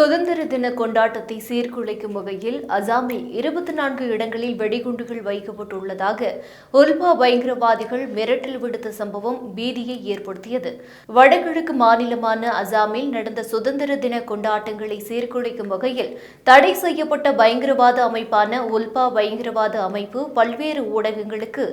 சுதந்திர தின கொண்டாட்டத்தை சீர்குலைக்கும் வகையில் அசாமில் இருபத்தி நான்கு இடங்களில் வெடிகுண்டுகள் வைக்கப்பட்டுள்ளதாக உல்பா பயங்கரவாதிகள் மிரட்டல் விடுத்த சம்பவம் பீதியை ஏற்படுத்தியது. வடகிழக்கு மாநிலமான அசாமில் நடந்த சுதந்திர தின கொண்டாட்டங்களை சீர்குலைக்கும் வகையில் தடை செய்யப்பட்ட பயங்கரவாத அமைப்பான உல்பா பயங்கரவாத அமைப்பு பல்வேறு ஊடகங்களுக்கு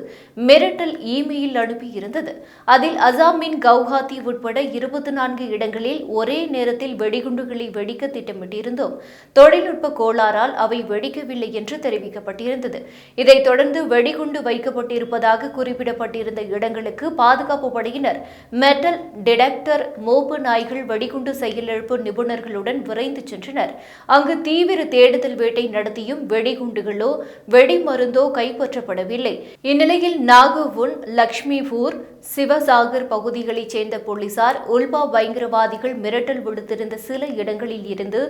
மிரட்டல் இமெயில் அனுப்பியிருந்தது. அதில் அசாமின் கவுஹாத்தி உட்பட இருபத்தி நான்கு இடங்களில் ஒரே நேரத்தில் வெடிகுண்டுகளை வெடிக்க திட்டமிட்டிருந்தோம் தொழில்நுட்ப கோளாறால் அவை வெடிக்கவில்லை என்று தெரிவிக்கப்பட்டிருந்தது. இதைத் தொடர்ந்து வெடிகுண்டு வைக்கப்பட்டிருப்பதாக குறிப்பிடப்பட்டிருந்த இடங்களுக்கு பாதுகாப்பு படையினர் மெட்டல் டிடெக்டர் மோப்பு நாய்கள் வெடிகுண்டு செயலிழப்பு நிபுணர்களுடன் விரைந்து சென்றனர். அங்கு தீவிர தேடுதல் வேட்டை நடத்தியும் வெடிகுண்டுகளோ வெடிமருந்தோ கைப்பற்றப்படவில்லை. இந்நிலையில் நாகவுன் லக்ஷ்மிபூர் சிவசாகர் பகுதிகளைச் சேர்ந்த போலீசார் உல்பா பயங்கரவாதிகள் மிரட்டல் விடுத்திருந்த சில இடங்களில் இருந்து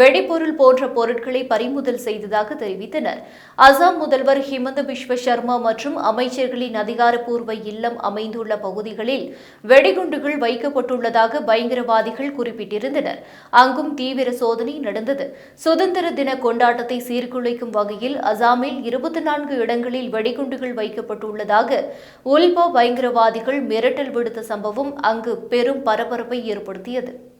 வெடிபொருள் போன்ற பொருட்களை பறிமுதல் செய்ததாக தெரிவித்தனர். அசாம் முதல்வர் ஹிமந்த பிஸ்வ சர்மா மற்றும் அமைச்சர்களின் அதிகாரப்பூர்வ இல்லம் அமைந்துள்ள பகுதிகளில் வெடிகுண்டுகள் வைக்கப்பட்டுள்ளதாக பயங்கரவாதிகள் குறிப்பிட்டிருந்தனர். அங்கும் தீவிர சோதனை நடந்தது. சுதந்திர தின கொண்டாட்டத்தை சீர்குலைக்கும் வகையில் அசாமில் இருபத்தி நான்கு இடங்களில் வெடிகுண்டுகள் வைக்கப்பட்டுள்ளதாக உல்பா பயங்கரவாதிகள் மிரட்டல் விடுத்த சம்பவம் அங்கு பெரும் பரபரப்பை ஏற்படுத்தியது.